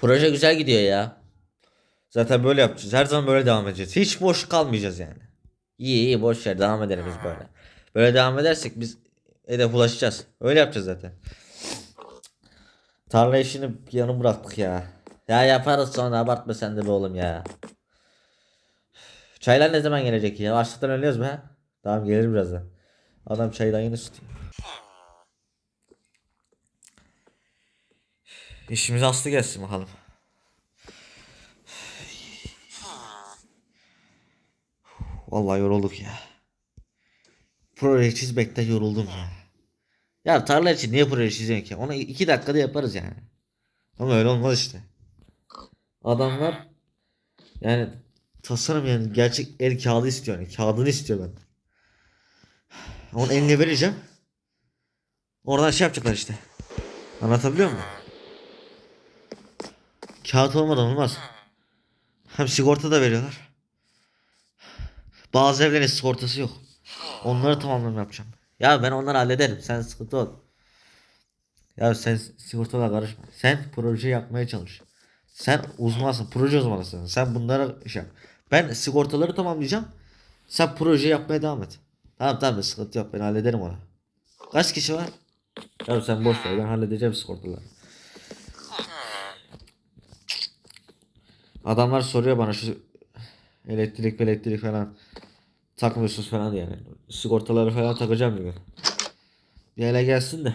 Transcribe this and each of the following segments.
Proje güzel gidiyor ya. Zaten böyle yapacağız. Her zaman böyle devam edeceğiz. Hiç boş kalmayacağız yani. İyi iyi boş ver devam edelim biz böyle. Böyle devam edersek biz hedef ulaşacağız. Öyle yapacağız zaten. Tarla işini yana bıraktık ya. Ya yaparız sonra abartma sen de be oğlum ya. Çaylar ne zaman gelecek ya? Açlıktan ölüyoruz ha? Tamam gelir birazdan. Adam çaydan yeni istiyor. İşimiz aslı gelsin bakalım. Vallahi yorulduk ya. Proje çizmekten yoruldum ya. Ya tarla için niye proje çiziyorsun ki? Onu iki dakikada yaparız yani. Ama öyle olmaz işte. Adamlar yani tasarım yani gerçek el kağıdı istiyor yani. Kağıdını istiyor ben. Onu eline vereceğim. Oradan şey yapacaklar işte. Anlatabiliyor muyum? Kağıt olmadan olmaz. Hem sigorta da veriyorlar. Bazı evlerin sigortası yok. Onları tamamlamam yapacağım. Ya ben onları hallederim. Sen sıkıntı ol. Ya sen sigortalara karışma. Sen proje yapmaya çalış. Sen uzmansın. Proje uzmanısın. Sen bunlara şey yap. Ben sigortaları tamamlayacağım. Sen proje yapmaya devam et. Tamam tamam sıkıntı yok. Ben hallederim onu. Kaç kişi var? Ya sen boş ver. Ben halledeceğim sigortaları. Adamlar soruyor bana şu elektrik elektrik falan takmıyorsunuz falan yani. Sigortaları falan takacağım gün. Bir hele gelsin de.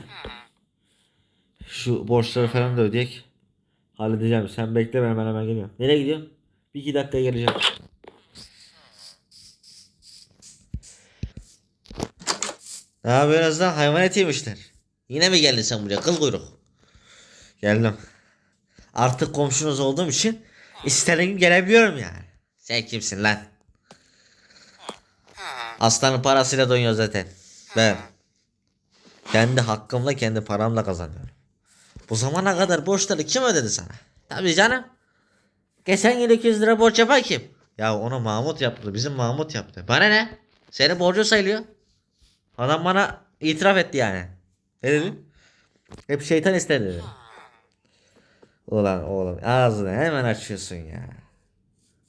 Şu borçları falan da ödeyek. Halledeceğim. Sen bekle ben hemen hemen geliyorum. Nereye gidiyorsun? Bir iki dakikaya geleceğim. Yapıyorsunuz lan? Hayvan eti. Yine mi geldin sen buraya? Kıl kuyruk. Geldim. Artık komşunuz olduğum için istediğim gelebiliyorum yani. Sen kimsin lan? Aslanın parasıyla doyuyor zaten. Ben. Kendi hakkımla kendi paramla kazanıyorum. Bu zamana kadar borçları kim ödedi sana? Tabii canım. Geçen yıl 200 lira borç yapan kim? Ya onu Mahmut yaptı. Bizim Mahmut yaptı. Bana ne? Senin borcu sayılıyor. Adam bana itiraf etti yani. Ne dedi? Hep şeytan ister dedi. Ulan oğlum ağzını hemen açıyorsun ya.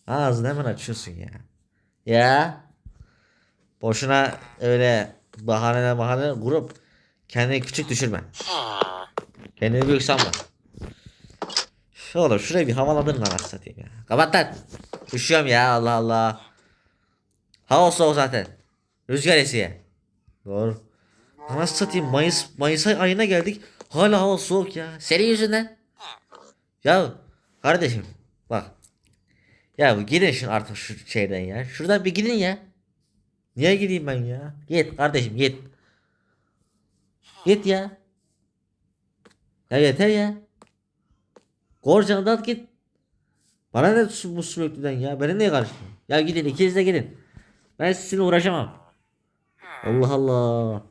Ağzını hemen açıyorsun ya. Ya. Boşuna öyle bahane bahane kurup kendini küçük düşürme. Kendini büyük sanma. Oğlum şurayı bir havaladın lan satayım ya. Kapat lan. Üşüyorum ya Allah Allah. Hava soğuk zaten. Rüzgar esiyor. Doğru. Nasıl satayım Mayıs Mayıs ay- ayına geldik. Hala hava soğuk ya. Senin yüzünden. Ya kardeşim bak. Ya gidin şu artık şu şeyden ya. Şuradan bir gidin ya. Niye gideyim ben ya? Git kardeşim git. Git ya. Ya yeter ya. Korcanı da at git. Bana ne bu sürekli'den ya? Beni niye karıştırıyorsun? Ya gidin ikiniz de gidin. Ben sizinle uğraşamam. Allah Allah.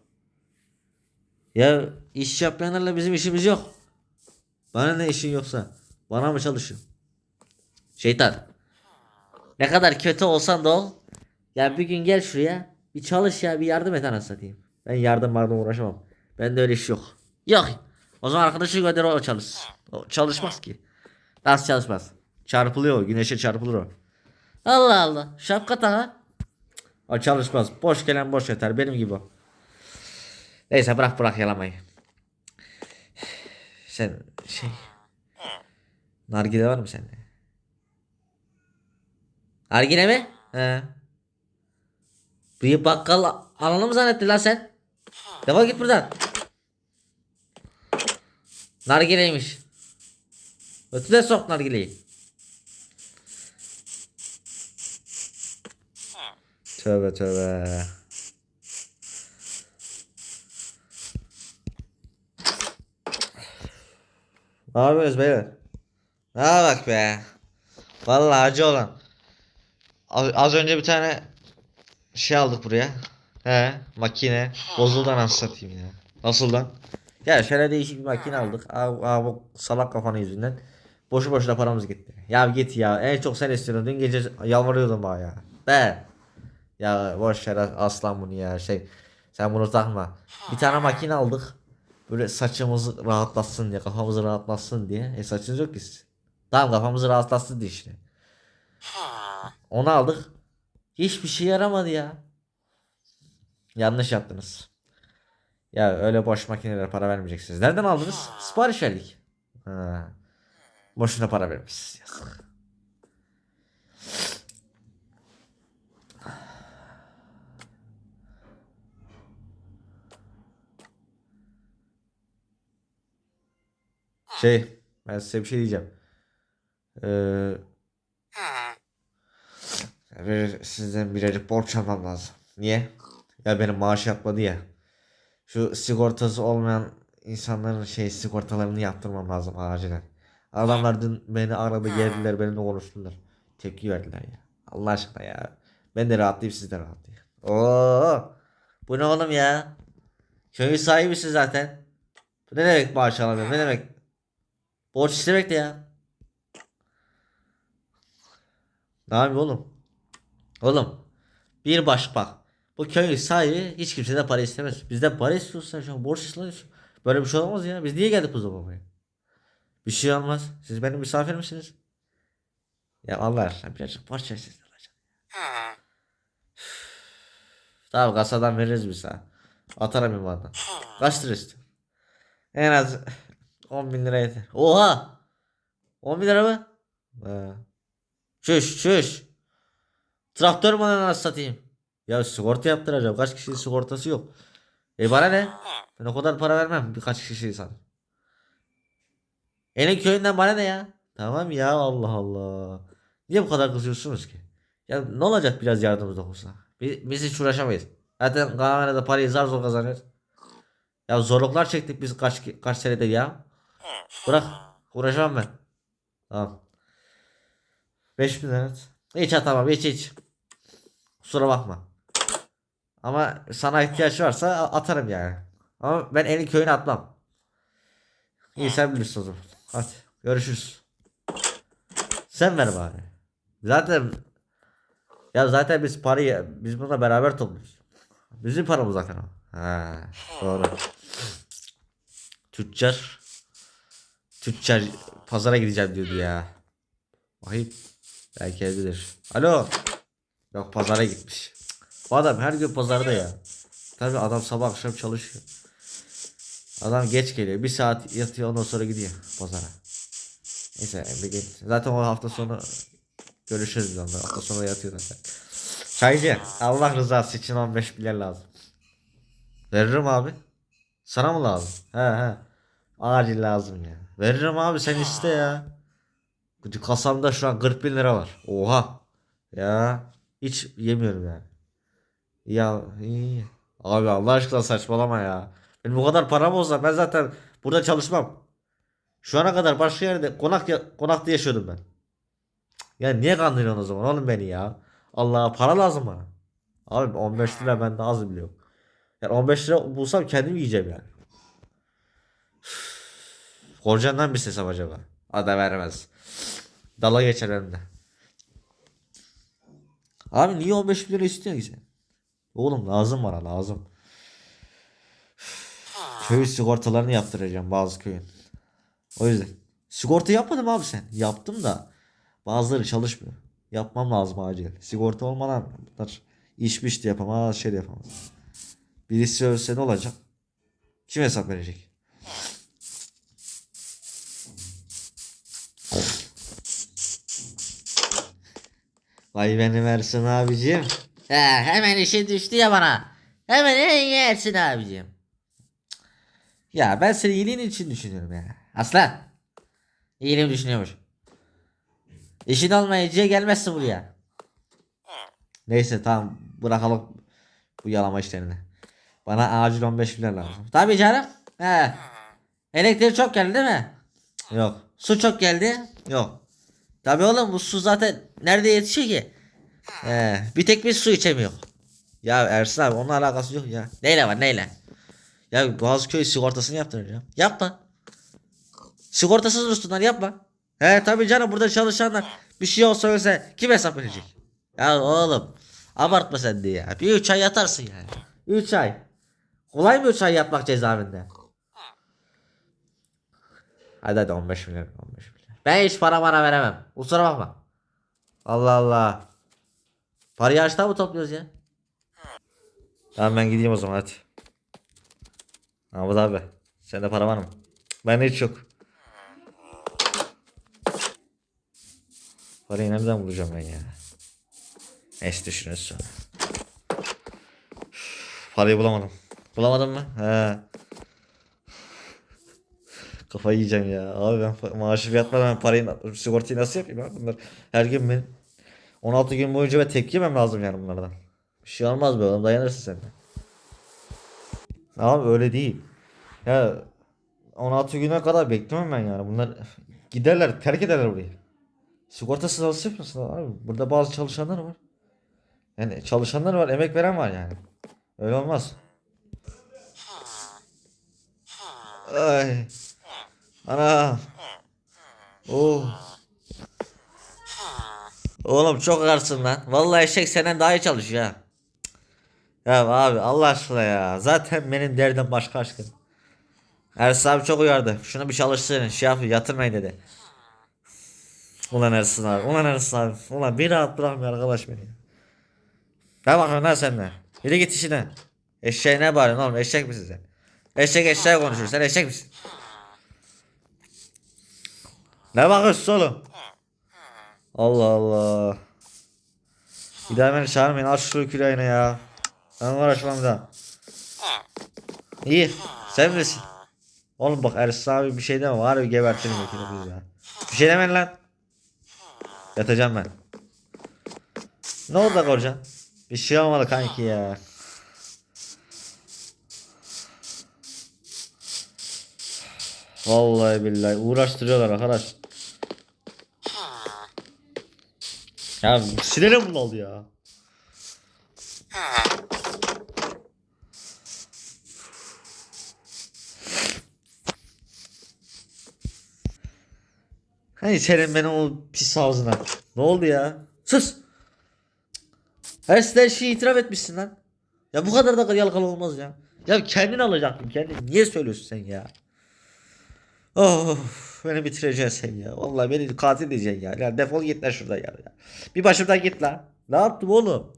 Ya iş yapmayanlarla bizim işimiz yok. Bana ne işin yoksa. Bana mı çalışıyorsun? Şeytan. Ne kadar kötü olsan da ol. Ya bir gün gel şuraya. Bir çalış ya bir yardım et anasını satayım. Ben yardım yardım uğraşamam. Bende öyle iş yok. Yok. O zaman arkadaşı gönder o çalış. O çalışmaz ki. Nasıl çalışmaz? Çarpılıyor o. Güneşe çarpılır o. Allah Allah. Şapka tak ha. O çalışmaz. Boş gelen boş yeter. Benim gibi o. Neyse bırak bırak yalamayı. Sen şey. Nargile var mı sende? Nargile mi? He. Bir bakkal alanı mı zannettin lan sen? Defol git buradan. Nargileymiş. Ötüde sok nargileyi. Tövbe tövbe. Ne yapıyorsunuz beyler? Ne bak be. Vallahi acı olan. Az, önce bir tane şey aldık buraya. He, makine. Bozuldu anasını satayım ya. Nasıl lan? Ya şöyle değişik bir makine aldık. Abi, abi bu salak kafanı yüzünden. Boşu boşuna paramız gitti. Ya git ya. En çok sen istiyordun. Dün gece yalvarıyordun bana ya. Be. Ya boş ver aslan bunu ya. Şey sen bunu takma. Bir tane makine aldık. Böyle saçımızı rahatlatsın diye, kafamızı rahatlatsın diye. E saçınız yok ki. sizin. Tamam kafamızı rahatlatsın diye işte. Onu aldık. Hiçbir şey yaramadı ya. Yanlış yaptınız. Ya öyle boş makinelere para vermeyeceksiniz. Nereden aldınız? Sipariş verdik. Ha. Boşuna para vermişsiniz. Yazık. Şey, ben size bir şey diyeceğim. Ee, bir, sizden birazcık borç almam lazım. Niye? Ya benim maaş yatmadı ya. Şu sigortası olmayan insanların şey sigortalarını yaptırmam lazım acilen. Adamlar dün beni aradı geldiler benimle konuştular. Tepki verdiler ya. Allah aşkına ya. Ben de rahatlayayım siz de rahatlayın. Oo, bu ne oğlum ya? Köyün sahibisin zaten. Bu ne demek maaş alamıyorum ne demek? Borç istemek de ya. Ne yapayım oğlum? Oğlum bir baş bak. Bu köyün sahibi hiç kimseden para istemez. Bizden para istiyorsan şu an borç istiyorsun. Böyle bir şey olmaz ya. Biz niye geldik bu zaman buraya? Bir şey olmaz. Siz benim misafir misiniz? Ya Allah aşkına birazcık borç versiniz. Tamam kasadan veririz biz ha. Atarım imandan. Kaç lira istiyorsun? En az 10 bin lira yeter. Oha! 10 bin lira mı? Ha. Çüş çüş. Traktör mü lan satayım? Ya sigorta yaptıracağım. Kaç kişinin sigortası yok. E bana ne? Ben o kadar para vermem birkaç kişi insan. Elin köyünden bana ne ya? Tamam ya Allah Allah. Niye bu kadar kızıyorsunuz ki? Ya ne olacak biraz yardımımız dokunsa? Biz, biz hiç uğraşamayız. Zaten kamerada parayı zar zor kazanıyoruz. Ya zorluklar çektik biz kaç kaç senedir ya. Bırak. Uğraşamam ben. Tamam. 5000 lira. evet. Hiç atamam hiç hiç. Kusura bakma. Ama sana ihtiyaç varsa atarım yani. Ama ben elin köyüne atmam. İyi sen bilirsin o zaman. Hadi görüşürüz. Sen ver bari. Zaten ya zaten biz parayı biz bununla beraber topluyoruz. Bizim paramız zaten o. Doğru. Tüccar Tüccar pazara gideceğim diyordu ya. Vahip. Belki evdedir. Alo. Yok pazara gitmiş. Bu adam her gün pazarda ya. Tabii adam sabah akşam çalışıyor. Adam geç geliyor. Bir saat yatıyor ondan sonra gidiyor pazara. Neyse Emre gel. Zaten o hafta sonu görüşürüz biz onunla. Hafta sonu yatıyor zaten. Çaycı Allah rızası için 15 milyar lazım. Veririm abi. Sana mı lazım? He he. Acil lazım ya. Veririm abi sen iste ya. Kasamda şu an 40 bin lira var. Oha. Ya. Hiç yemiyorum yani. Ya iyi. Abi Allah aşkına saçmalama ya. Benim bu kadar param olsa ben zaten burada çalışmam. Şu ana kadar başka yerde konak ya- konakta yaşıyordum ben. Ya niye kandırıyorsun o zaman oğlum beni ya? Allah para lazım bana. Abi 15 lira bende az bile yok. Yani 15 lira bulsam kendim yiyeceğim yani. Korcan'dan bir ses acaba? Ada vermez. Dala geçer önümde. Abi niye 15 bin lira istiyorsun ki sen? Oğlum lazım bana lazım. Köy sigortalarını yaptıracağım bazı köyün. O yüzden. Sigorta yapmadım abi sen. Yaptım da bazıları çalışmıyor. Yapmam lazım acil. Sigorta olmadan bunlar işmiş de yapamaz, şey de yapamaz. Birisi ölse ne olacak? Kim hesap verecek? Vay benim Ersin abicim. He, hemen işe düştü ya bana. Hemen en iyi Ersin abicim. Ya ben seni iyiliğin için düşünüyorum ya. Aslan. İyiliğimi düşünüyormuş. İşin olmayınca gelmezsin buraya. Neyse tamam bırakalım bu yalama işlerini. Bana acil 15 milyar lazım. Tabii canım. He. Elektrik çok geldi değil mi? Yok. Su çok geldi? Yok. Tabii oğlum bu su zaten nerede yetişiyor ki? He. Bir tek biz su içemiyor. Ya Ersin abi onunla alakası yok ya. Neyle var neyle? Ya Boğazköy sigortasını yaptıracağım. Yapma. Sigortasız dursunlar yapma. He tabii canım burada çalışanlar bir şey olsa ölse kim hesap verecek? Ya oğlum abartma sen de ya. Bir üç ay yatarsın yani. Üç ay. Kolay mı üç ay yatmak cezaevinde? Hadi hadi 15 milyar 15 milyar. Ben hiç para bana veremem. Kusura bakma. Allah Allah. Parayı açtan mı topluyoruz ya? Tamam ben gideyim o zaman hadi. Mahmut abi. Sende para var mı? Bende hiç yok. Parayı nereden bulacağım ben ya? Neyse düşünürüz sonra. Parayı bulamadım. Bulamadın mı? He. Kafayı yiyeceğim ya. Abi ben maaşı yatmadan ben parayı sigortayı nasıl yapayım ya? Bunlar her gün benim 16 gün boyunca ve tek yemem lazım yani bunlardan. Bir şey olmaz be oğlum dayanırsın sen de. Abi öyle değil. Ya 16 güne kadar beklemem ben yani. Bunlar giderler, terk ederler burayı. Sigortasız nasıl yapıyorsun abi? Burada bazı çalışanlar var. Yani çalışanlar var, emek veren var yani. Öyle olmaz. Ay. Ana. Oh. Oğlum çok ağırsın lan. Vallahi eşek senden daha iyi çalışıyor ha. Ya abi Allah aşkına ya. Zaten benim derdim başka aşkın. Ersin abi çok uyardı. Şunu bir çalıştırın. Şey yap yatırmayın dedi. Ulan Ersin abi. Ulan Ersin abi. Ulan bir rahat bırakmıyor arkadaş beni. Ne bakıyorsun lan sen de? Yürü git işine. Eşeğe ne bağırıyorsun oğlum? Eşek misin sen? Eşek eşeğe konuşur. Sen eşek misin? Ne bakıyorsun oğlum? Allah Allah. Bir daha beni çağırmayın. Al şu küreğini ya. Ben uğraşmam da. İyi. Sen misin? Oğlum bak Ersin abi bir şey deme. Var bir gebertirim ikiniz ya. Bir şey demeyin lan. Yatacağım ben. Ne oldu da kocan? Bir şey olmadı kanki ya. Vallahi billahi uğraştırıyorlar arkadaş. Ya sinirim bunaldı ya. Hani senin benim o pis ağzına. Ne oldu ya? Sus. Her her şeyi itiraf etmişsin lan. Ya bu kadar da yalakalı olmaz ya. Ya kendin alacaktın kendin. Niye söylüyorsun sen ya? Oh beni bitireceksin sen ya. Vallahi beni katil diyeceksin ya. ya defol git lan şuradan ya. Bir başımdan git lan. Ne yaptım oğlum?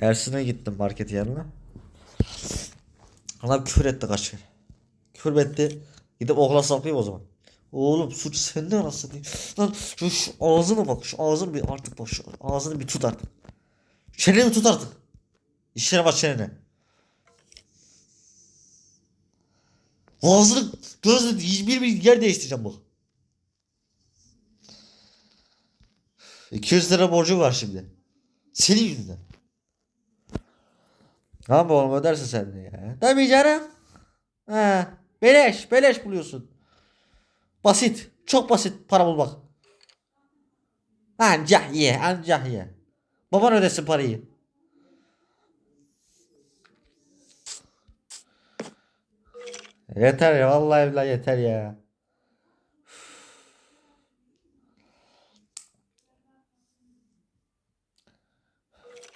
Ersin'e gittim market yanına. Adam küfür etti kaç kere. Küfür etti. Gidip okula saplayayım o zaman. Oğlum suç sende anasını diyeyim. Lan şu, şu ağzını bak şu ağzını bir artık bak şu ağzını bir tut artık. Çeneni tut artık. İşine bak çenene. Ağzını gözünü bir bir yer değiştireceğim bak. 200 lira borcu var şimdi. Senin yüzünden. Yapma oğlum ödersin sen de ya. Tabii canım. Ha, beleş beleş buluyorsun. Basit. Çok basit para bulmak. Ancak ye ancak ye. Baban ödesin parayı. Yeter ya vallahi billahi yeter ya.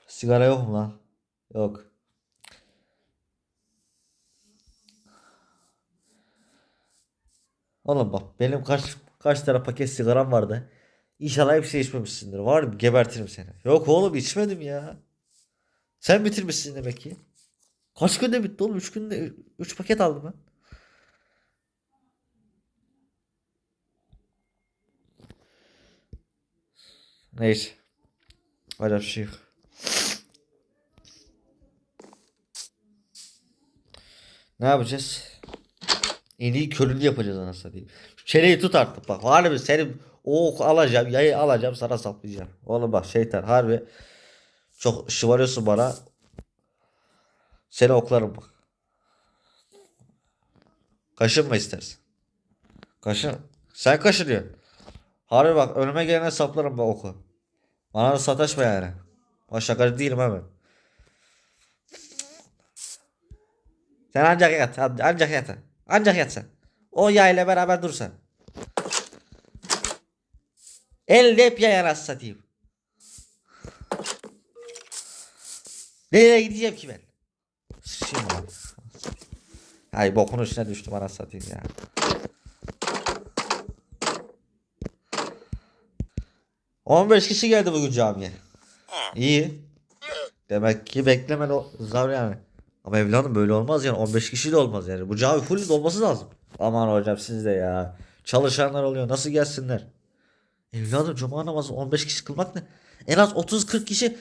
Sigara yok mu lan? Yok. Oğlum bak benim kaç kaç tane paket sigaram vardı. İnşallah hepsini içmemişsindir. Var mı gebertirim seni. Yok oğlum içmedim ya. Sen bitirmişsin demek ki. Kaç günde bitti oğlum? 3 günde 3 paket aldım ben. Neyse. Bir şey. Ne yapacağız? En iyi körünü yapacağız anasını satayım. Şu çeneyi tut artık bak. Harbi senin o oku alacağım, yayı alacağım sana saplayacağım. Oğlum bak şeytan harbi çok şımarıyorsun bana. Seni oklarım bak. Kaşınma istersen. Kaşın. Sen kaşınıyorsun. Harbi bak önüme gelene saplarım bak oku. Bana da sataşma yani. Bak şakacı değilim hemen. Sen ancak yat. Ancak yat. Ancak yat sen. O yayla beraber dur sen. Elde hep yay anasını satayım. Nereye gideceğim ki ben? Şimdi. Ay bokun üstüne düştüm anasını satayım ya. 15 kişi geldi bugün camiye. İyi. Demek ki bekleme o zar yani. Ama evladım böyle olmaz yani 15 kişi de olmaz yani. Bu cami full olması lazım. Aman hocam siz de ya. Çalışanlar oluyor nasıl gelsinler? Evladım cuma namazı 15 kişi kılmak ne? En az 30-40 kişi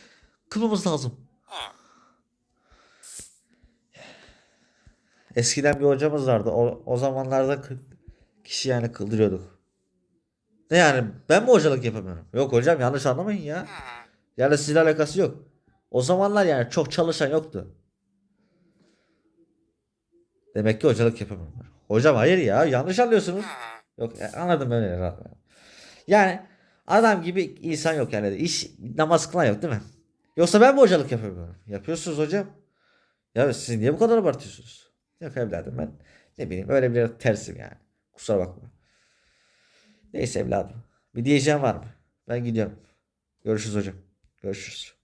kılmamız lazım. Eskiden bir hocamız vardı. O, o zamanlarda 40 kişi yani kıldırıyorduk. Ne yani ben mi hocalık yapamıyorum? Yok hocam yanlış anlamayın ya. Yani sizle alakası yok. O zamanlar yani çok çalışan yoktu. Demek ki hocalık yapamıyorum. Hocam hayır ya yanlış anlıyorsunuz. Yok e, anladım ben öyle. Yani adam gibi insan yok yani. İş namaz kılan yok değil mi? Yoksa ben mi hocalık yapamıyorum? Yapıyorsunuz hocam. Ya siz niye bu kadar abartıyorsunuz? Yok evladım ben ne bileyim öyle bir tersim yani. Kusura bakma. Neyse evladım. Bir diyeceğim var mı? Ben gidiyorum. Görüşürüz hocam. Görüşürüz.